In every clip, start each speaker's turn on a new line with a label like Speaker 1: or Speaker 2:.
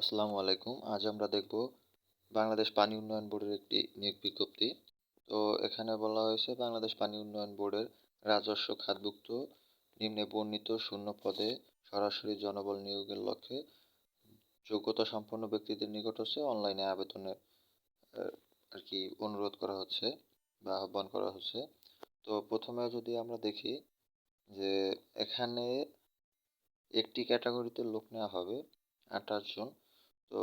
Speaker 1: আসসালামু আলাইকুম। আজ আমরা দেখব বাংলাদেশ পানি উন্নয়ন বোর্ডের একটি নিয়োগ বিজ্ঞপ্তি। তো এখানে বলা হয়েছে, বাংলাদেশ পানি উন্নয়ন বোর্ডের রাজস্ব খাতভুক্ত নিম্নে বর্ণিত শূন্য পদে সরাসরি জনবল নিয়োগের লক্ষ্যে যোগ্যতা সম্পন্ন ব্যক্তিদের নিকট হচ্ছে অনলাইনে আবেদনের আর কি অনুরোধ করা হচ্ছে বা আহ্বান করা হচ্ছে। তো প্রথমে যদি আমরা দেখি যে এখানে একটি ক্যাটাগরিতে লোক নেওয়া হবে আঠাশ জন। তো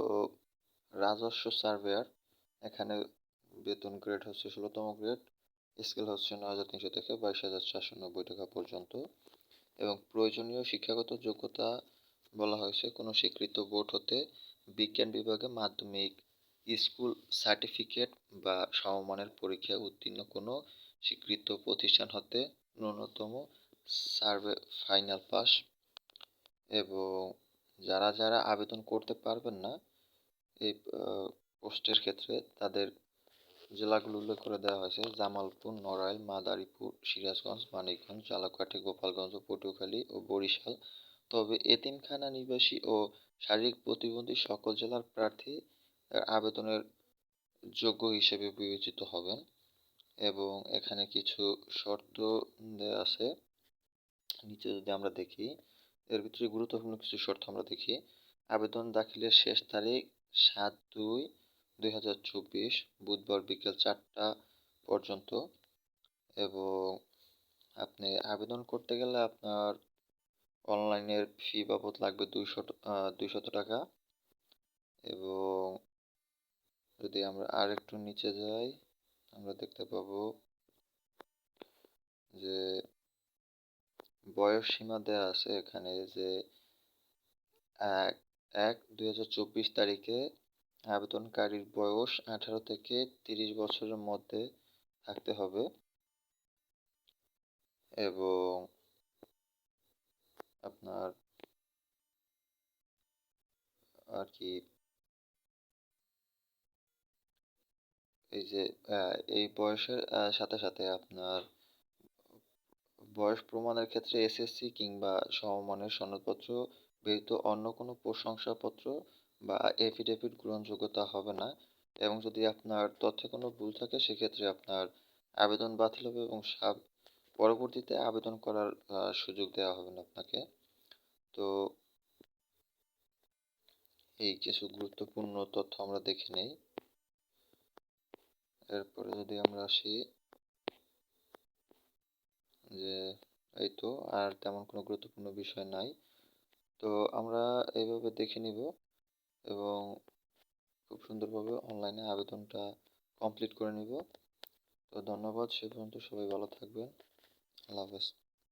Speaker 1: রাজস্ব সার্ভেয়ার, এখানে বেতন গ্রেড হচ্ছে ষোলোতম গ্রেড স্কেল হচ্ছে নয় হাজার তিনশো থেকে বাইশ হাজার চারশো নব্বই টাকা পর্যন্ত। এবং প্রয়োজনীয় শিক্ষাগত যোগ্যতা বলা হয়েছে, কোনো স্বীকৃত বোর্ড হতে বিজ্ঞান বিভাগে মাধ্যমিক, স্কুল সার্টিফিকেট বা সমমানের পরীক্ষায় উত্তীর্ণ কোনো স্বীকৃত প্রতিষ্ঠান হতে ন্যূনতম সার্ভে, ফাইনাল পাস। এবং যারা যারা আবেদন করতে পারবেন না, এই পোস্টের ক্ষেত্রে তাদের জেলাগুলো উল্লেখ করে দেওয়া হয়েছে, জামালপুর, নড়াইল, মাদারীপুর, সিরাজগঞ্জ, মানিকগঞ্জ ঝালকাঠি গোপালগঞ্জ, পটুয়াখালী ও বরিশাল। তবে এতিমখানা নিবাসী ও শারীরিক প্রতিবন্ধী সকল জেলার প্রার্থী আবেদনের যোগ্য হিসেবে বিবেচিত হবেন এবং এখানে কিছু শর্ত দেওয়া আছে। নিচে যদি আমরা দেখি এর ভিতরে গুরুত্বপূর্ণ কিছু শর্ত আমরা দেখি। আবেদন দাখিলের শেষ তারিখ সাত দুই দুই হাজার চব্বিশ, বুধবার বিকেল চারটা পর্যন্ত। এবং আপনি আবেদন করতে গেলে আপনার অনলাইনের ফি বাবদ লাগবে দুইশো দুইশত টাকা। এবং যদি আমরা আর একটু নিচে যাই, আমরা দেখতে পাবো যে বয়স সীমা দেওয়া আছে এখানে যে, এক এক, দুই তারিখে আবেদনকারীর বয়স আঠারো থেকে তিরিশ বছরের মধ্যে থাকতে হবে। এবং আপনার আর কি, এই যে এই বয়সের সাথে সাথে আপনার বয়স প্রমাণের ক্ষেত্রে এসএসসি কিংবা সমমানের সনদপত্র ব্যতীত অন্য কোনো প্রশংসাপত্র বা এফিডেভিট গ্রহণযোগ্যতা হবে না। এবং যদি আপনার তথ্যে কোনো ভুল থাকে, সেক্ষেত্রে আপনার আবেদন বাতিল হবে এবং পরবর্তীতে আবেদন করার সুযোগ দেওয়া হবে না আপনাকে। তো এই কিছু গুরুত্বপূর্ণ তথ্য আমরা দেখে নেই। এরপরে যদি আমরা আসি যে এই তো আর তেমন কোনো গুরুত্বপূর্ণ বিষয় নাই। তো আমরা এইভাবে দেখে নিব এবং খুব সুন্দরভাবে অনলাইনে আবেদনটা কমপ্লিট করে নিব। তো ধন্যবাদ, সে পর্যন্ত সবাই ভালো থাকবেন। আল্লাহ হাফেজ।